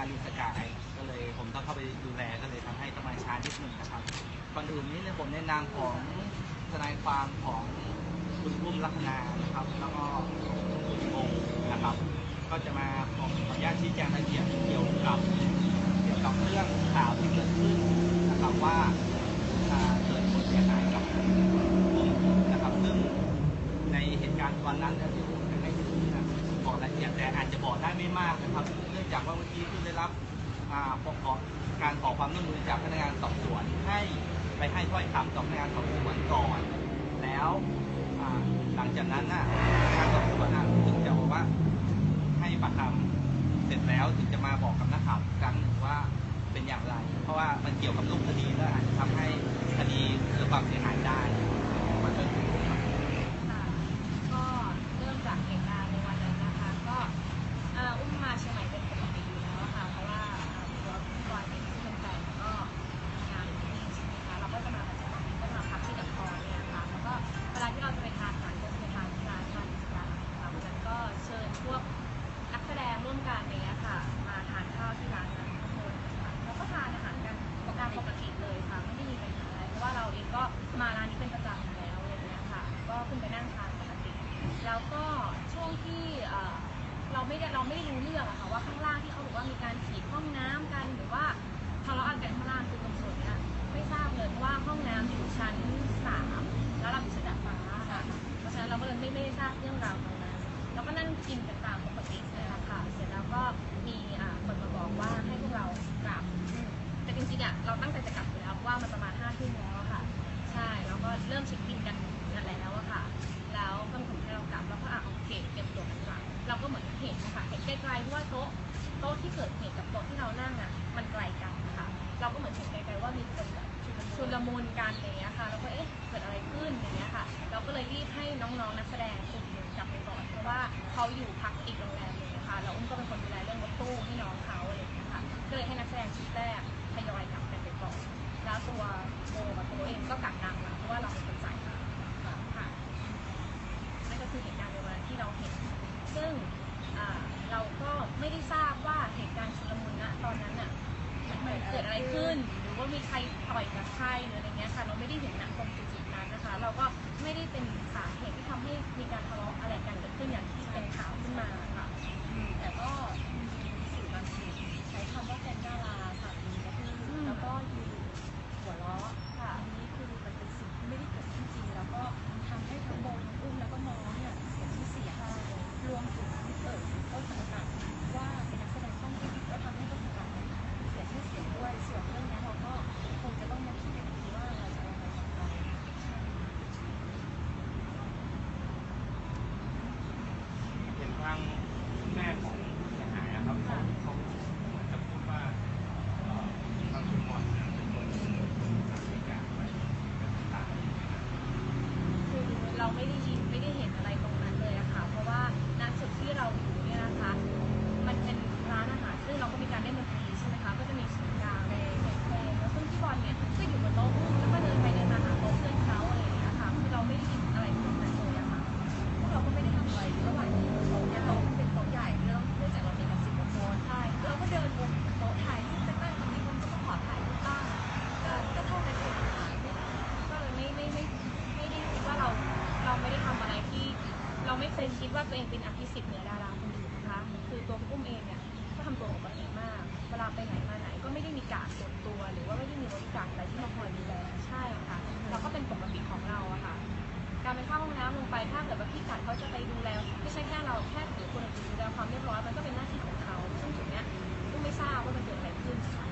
มารีนสกายก็เลยผมต้องเข้าไปดูแลก็เลยทำให้ต้องมาช้านิดหนึ่งนะครับก่อนอื่นนี้เนี่ยผมในนามของทนายความของคุณรุ่มลักษณานะครับ แล้วก็คุณโมนะครับ ก็จะมาขออนุญาตชี้แจงรายละเอียดเกี่ยวกับเกี่ยวกับเรื่องข่าวที่เกิดขึ้นนะครับว่าอ่าเกิดผลเสียหายกับผมนะครับ ซึ่งในเหตุการณ์วันนั้นเนี่ยที่ผมได้ให้ดูนะบอกรายละเอียดแต่อาจจะบอกได้ไม่มากนะครับ จากว่าเมื่อกี้คุณได้รับประกอบการขอความร่วมมือจากพนักงานสอบสวนให้ไปให้ถ้อยคำต่อพนักงานสอบสวนก่อน แล้วหลังจากนั้นน่ะพนักงานสอบสวนน่ะถึงจะบอกว่าให้ปากคำเสร็จแล้วถึงจะมาบอกกับนักข่าวอีกครั้งหนึ่งว่าเป็นอย่างไร เพราะว่ามันเกี่ยวกับรูปคดีและอาจ เร มีใครต่อยกับใครหรืออะไรเงี้ยค่ะ เราไม่ได้เห็นหนังตรงจุดๆนั้นนะคะ เราก็ไม่ได้เป็น ก็ไม่ได้มีการส่วนตัว หรือว่าไม่ได้มีบริการอะไรที่มาคอยดูแลใช่ค่ะเราก็เป็นปกติของเราอะค่ะ การไปเข้าห้องน้ำลงไปถ้าเกิดว่าพี่กัดเขาจะไปดูแลไม่ใช่แค่เราแค่หรือคนอื่นดูแลความเรียบร้อยมันก็เป็นหน้าที่ของเขาซึ่งจุดเนี้ยอุ้มไม่ทราบว่ามันเกิดอะไรขึ้นค่ะ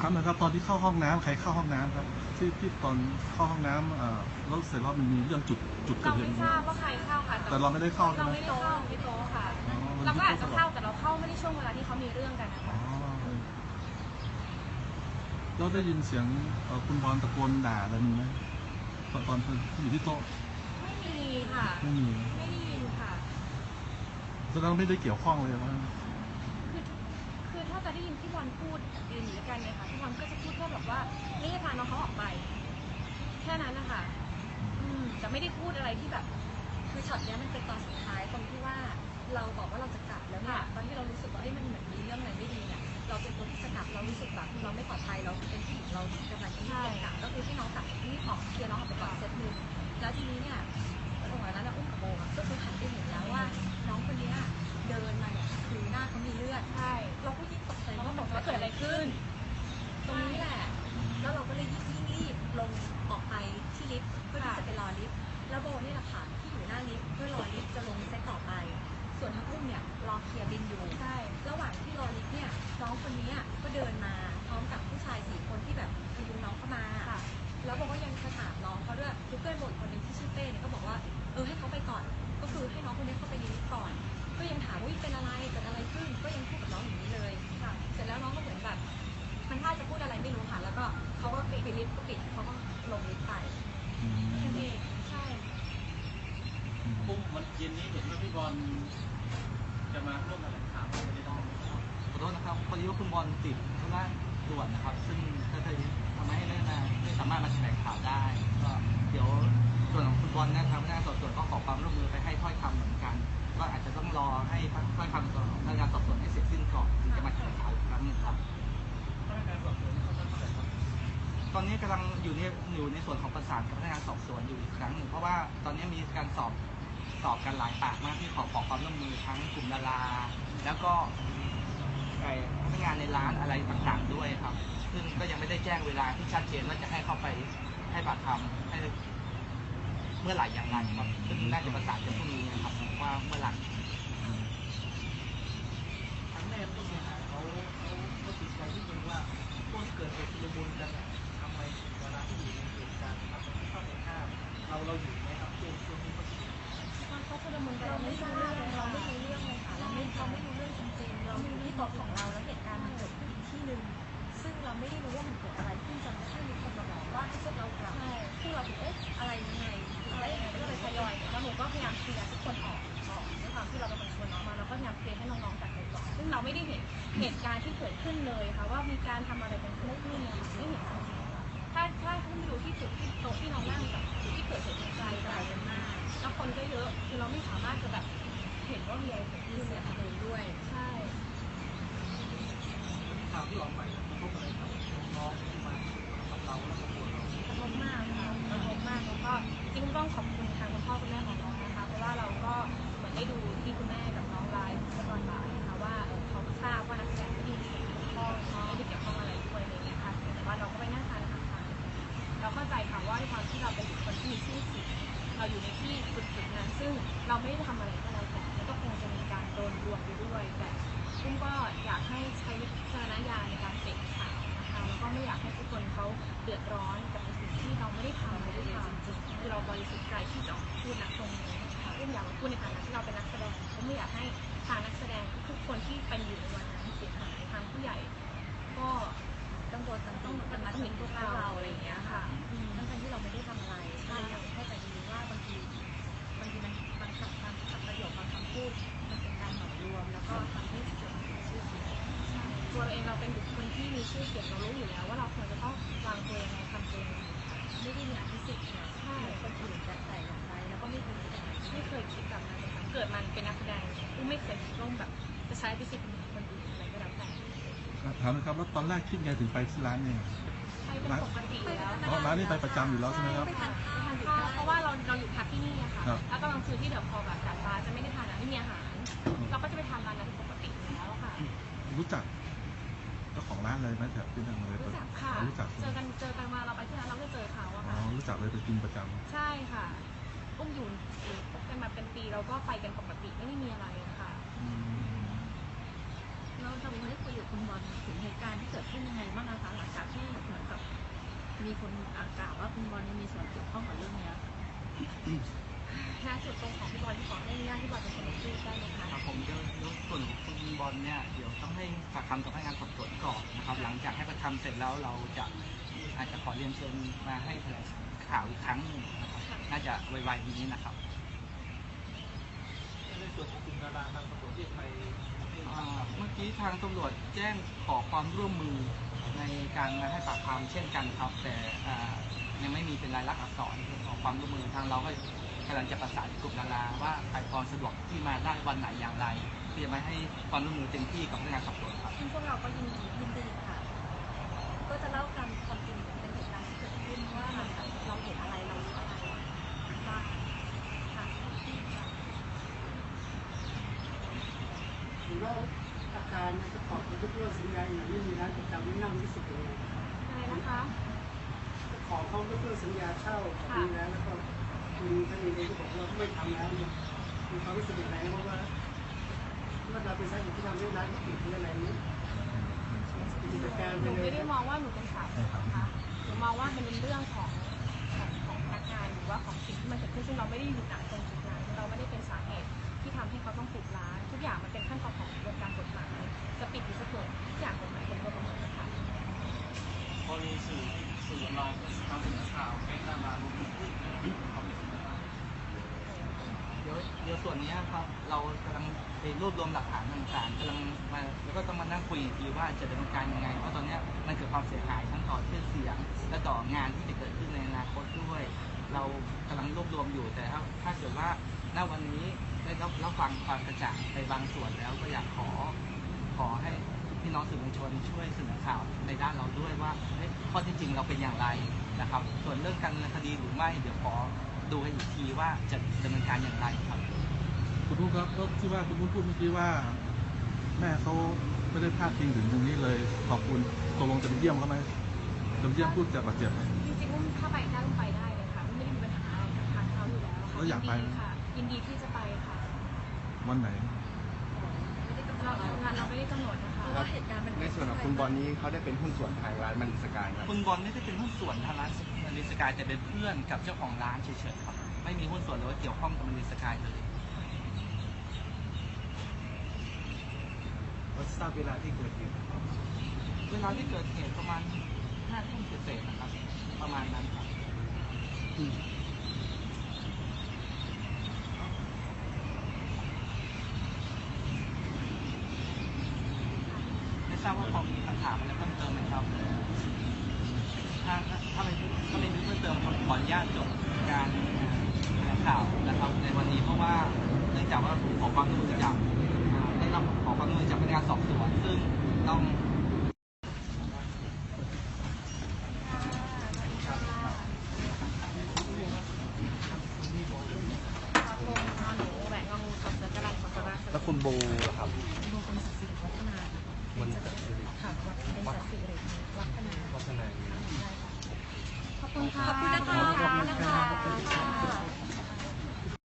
ครับนะครับตอนที่เข้าห้องน้ำใครเข้าห้องน้ำครับที่ที่ตอนเข้าห้องน้ำเอ่อแล้วเสร็จแล้วมันมีเรื่องจุดจุดเกิเราดเหไม่ตุทราบว่าใครเข้าค่ะแต่เราไม่ได้เข้าใช่เราไหมไม่ได้เข้าไม่โต๊ะค่ะอ๋อมันเราก็อาจจะที่เข้าแต่เราเข้าไม่ได้ช่วงเวลาที่เขามีเรื่องกันนะอ๋คะอ แล้วได้ยินเสียงเอ่อคุณบอลตะโกนด่าอะไรมีไหมตอนตอนที่อยู่ที่โต๊ะไม่มีค่ะ ไม่มีไม่ได้ยินค่ะแสดงว่าไม่ได้เกี่ยวข้องเลยว่าคือคือถ้าจะได้ยินพี่บอลพูดยืนอยู่ด้วยกันเนี่ยค่ะพี่บอลก็จะพูดแค่แบบว่านี่จะพาน้องเขาออกไป แค่นั้นนะคะอืมแต่ไม่ได้พูดอะไรที่แบบ คือช็อตเนี้ยมันเป็นตอนสุดท้ายตรงที่ว่าเราบอกว่าเราจะกลับแล้วเนี่ยตอนที่เรารู้สึกว่าเอ้ยมันเหมือนมีเรื่องอะไรไม่ดี คือเราไม่ปลอดภัยเราเป็นผู้หญิงเรากำลังจะมีเรื่องก็คือให้น้องกลับที่ออกเคลียร์น้องออกไปก่อนเซตหนึ่งแล้วทีนี้เนี่ยตรงนั้นนะอุ้มกับโบอะก็คือหันไปเห็นแล้วว่า น้องคนเนี้ยเดินมาเนี่ยคือหน้าเขามีเลือดใช่เรา นะครับ ซึ่งก็เลยทำให้ไม่มาไม่สามารถมาแถลงข่าวได้ ก็เดี๋ยวส่วนของคุณบอลนะครับพนักงานสอบสวนก็ขอความร่วมมือไปให้ถ้อยคำเหมือนกัน ก็อาจจะต้องรอให้ถ้อยคำของพนักงานสอบสวนให้เสร็จสิ้นก่อนถึงจะมาแถลงข่าวอีกครั้งหนึงครับ พนักงานสอบสวนเขาทำอะไรครับตอนนี้กำลังอยู่ในอยู่ในส่วนของประสานกับพนักงานสอบสวนอยู่อีกครั้งหนึ่งเพราะว่าตอนนี้มีการสอบสอบกันหลายปากมากที่ขอขอความร่วมมือทั้งกลุ่มดารา แล้วก็ พนักงานในร้านอะไรต่างๆด้วยครับ ซึ่งก็ยังไม่ได้แจ้งเวลาที่ชัดเจนว่าจะให้เข้าไปให้ปากคำให้เมื่อไหร่อย่างไรครับซึ่งน่าจะประสานกับพรุ่งนี้นะครับว่าเมื่อไหร่ ณ์ที่เกิดขึ้นเลยค่ะว่ามีการทำอะไรกันไม่มีไม่เห็นจริงๆค่ะถ้าถ้าถ้าไม่รู้ที่จุดที่โต๊ะที่น้องนั่งกับจุดที่เกิดเหตุไกลไกลกันมากแล้วคนก็เยอะคือเราไม่สามารถจะแบบเห็นว่ามีอะไรเกิดขึ้นเสียงนะคะเพลงด้วยใช่ข่าวที่ออกไปกระทบอะไรกับน้องที่มากับเราและกับตัวเรากระทบมากค่ะกระทบมากแล้วก็จริงๆต้องขอบคุณทางคุณพ่อคุณแม่ของน้องนะคะเพราะว่าเราก็เหมือนได้ดูที่คุณแม่กับน้องไลฟ์เมื่อตอนบ่าย ดือดร้อนกับในสิ่งที่เราไม่ได้ทำไม่ได้ทำจริงๆคือเราบริสุทธิ์ใจที่จะออกมาพูดณตรงนี้นะคะอุ้มอยากมาพูดในฐานะที่เราเป็นนักแสดงอุ้มไม่อยากให้ทางนักแสดงทุกๆคนที่เป็นอยู่ในวันนั้นเสียหายทางผู้ใหญ่ ก็ต้องโดนสังต้องมันมาถึเห็งนพวกเราอะไรอย่างเงี้ยค่ะทั้งทที่เราไม่ได้ทำอะไรก็เลยอยากให้ใจดีว่าบางทีบางทีมันบางคำบางคำประโยคบางคำพูดมันเป็นการเหมารวม แล้วก็ทำให้เสื่อมเสียชื่อเสียงตัวเราเองเราเป็น ที่มีชื่อเสียงเรารู้อยู่แล้วว่าเราควรจะต้องวางตัวยังไงทำตัวยังไงค่ะไม่ได้มีอภิสิทธิ์เนี่ยใช่คนอื่นจะใส่อย่างไรแล้วก็ไม่เคยคิดอะไรไม่เคยคิดแบบนั้นเลยค่ะเกิดมันเป็นนักแสดงอุ้มไม่เคยคิดว่าแบบจะใช้พิสิทธิ์เป็นคนอื่นอะไรก็แล้วแต่ถามนะครับแล้วตอนแรกคิดไงถึงไปที่ร้านเนี่ยใช่เป็นปกติอยู่แล้วเพราะร้านนี้ไปประจำอยู่แล้วใช่ไหมครับไปทานข้าวเพราะว่าเราเราอยู่พักที่นี่อะค่ะครับแล้วกำลังซื้อที่เดอะพอแบบจัดร้านจะไม่ได้ทานอาหารไม่มีอาหาร เราก็จะไปทานร้านนั้นปกติอยู่แล้วค่ะ รู้จัก เจ้าของร้านเลยไหมแถบที่นั่นเลยรู้จักค่ะ รู้จักเจอกันเจอกันมาเราไปที่ร้านเราก็เจอเขาอะอ๋อค่ะ รู้จักเลยไปกินประจำใช่ค่ะ อุ้มอยู่อยู่กันมาเป็นปีเราก็ไปกันปกติไม่ได้มีอะไรค่ะอืมเราจะมีได้คุยกับคุณบอลถึงเหตุการณ์ที่เกิดขึ้นยังไงบ้างนะคะหลังจากที่เหมือนกับมีคนกล่าวว่าคุณบอลมีส่วนเกี่ยวข้องกับเรื่องเนี้ย แค่จุดตรงของพี่บอลที่ขอให้ญาติพี่บอลเป็นคนมาพูดได้ไหมคะ ครับผมจะยกส่วนของคุณบอลเนี่ยเดี๋ยวต้องให้ปากคำกับพนักงานสอบสวนก่อนนะครับ หลังจากให้ปากคำเสร็จแล้วเราจะอาจจะขอเรียนเชิญมาให้แถลงข่าวอีกครั้งหนึ่งนะครับน่าจะไวๆนี้นะครับ ในส่วนของกลุ่มดาราทางตำรวจเรียกไปให้อ่าเมื่อกี้ทางตำรวจแจ้งขอความร่วมมือในการมาให้ปากคำเช่นกันครับ แต่อ่ายังไม่มีเป็นรายลักษณ์อักษรขอความร่วมมือทางเราก็ กำลังจะประสานกลุ่มดาราว่าใครพอสะดวกที่มาได้วันไหนอย่างไรที่จะมาให้ความร่วมมือเต็มที่กับพนักงานสอบสวนครับซึ่งพวกเราก็ยินดียินดีค่ะจะเล่าตามความจริงเป็นเหตุการณ์ที่เกิดขึ้นว่ามันแบบเราเห็นอะไรเรารู้อะไรบ้างค่ะหรือว่าอาการมันจะตอบเป็นทุกเรื่องสัญญาอย่างไม่มีร้านประจำไม่นั่งรู้สึกยังไงอะไรนะคะเจ้าของเขาก็เพื่อสัญญาเช่าของมีแล้วแล้วก็ คุณท่านเองก็บอกว่าไม่ทำแล้วเนี่ยมีความรู้สึกยังไงเพราะว่าว่าเราเป็นสาเหตุที่ทำให้ร้านปิดหรืออะไรนี้กิจการหไปนูเลไม่ได้มองว่าหนูเป็นสาวนะคะหนูมองว่ามันเป็นเรื่องของของของพนักงานหรือว่าของสิ่งที่มันเกิดขึ้นซึ่งเราไม่ได้อยู่ณตรงจุดนั้นเราไม่ได้เป็นสาเหตุที่ทำให้เขาต้องปิดร้าน ทุกอย่างมันเป็นขั้นตอนของกระบวนการกฎหมายจะปิดหรือจะเปิดทุกอย่างกฎหมายเป็นตัวกำหนดนะคะกรณีสื่อสื่อเราทำเสนอข่าวให้ดาราลงทุนเขาไม่สนใจเดี๋ยวเดี๋ยวส่วนนี้ครับเรากำลังไปรวบรวมหลักฐานต่างๆกำลังมาแล้วก็ต้องมานั่งคุยอีกทีว่าจะดำเนินการยังไง เพราะตอนนี้มันเกิดความเสียหายทั้งต่อชื่อเสียง และต่องานที่จะเกิดขึ้นในอนาคตด้วย เรากำลังรวบรวมอยู่แต่ถ้าถ้าเกิดว่าณวันนี้ได้รับรับฟังความกระจ่างไปบางส่วนแล้วก็อยากขอขอให้พี่น้องสื่อมวลชนช่วยเสนอข่าวในด้านเราด้วยว่าข้อที่จริงเราเป็นอย่างไรนะครับ ส่วนเรื่องการดำเนินคดีหรือไม่เดี๋ยวขอดูให้อีกทีว่าจะดำเนินการอย่างไรครับ คุณผู้ครับก็ที่ว่าคุณผู้พูดเมื่อกี้ว่า แม่เขาไม่ได้พลาดพิงถึงตรงนี้เลย ขอบคุณตกลงจะไปเยี่ยมเขาไหมจะไปเยี่ยมพูดจะบาดเจ็บไหม จริงๆอุ้มถ้าไปได้อุ้มไปได้เลยค่ะอุ้มไม่ได้มีปัญหาอะไรกับทางเขาอยู่แล้วค่ะแล้วอยากไปไหม นดีค่ะ ยินดีที่จะไปค่ะวันไหน เรางานเราไม่ได้กำหนดนะคะเพราะว่าเหตุการณ์มันในส่วนของคุณบอลนี้เขาได้เป็นหุ้นส่วนทางร้านมันสกายครับ คุณบอลไม่ได้เป็นหุ้นส่วนทางร้านมันดีสกายแต่เป็นเพื่อนกับเจ้าของร้านเฉยๆครับ ไม่มีหุ้นส่วนหรือว่าเกี่ยวข้องกับมันดีสกายเลย ว่าทราบเวลาที่เกิดเหตุเวลาที่เกิดเหตุประมาณห้าทุ่มเศษๆนะครับ ประมาณนั้นครับไม่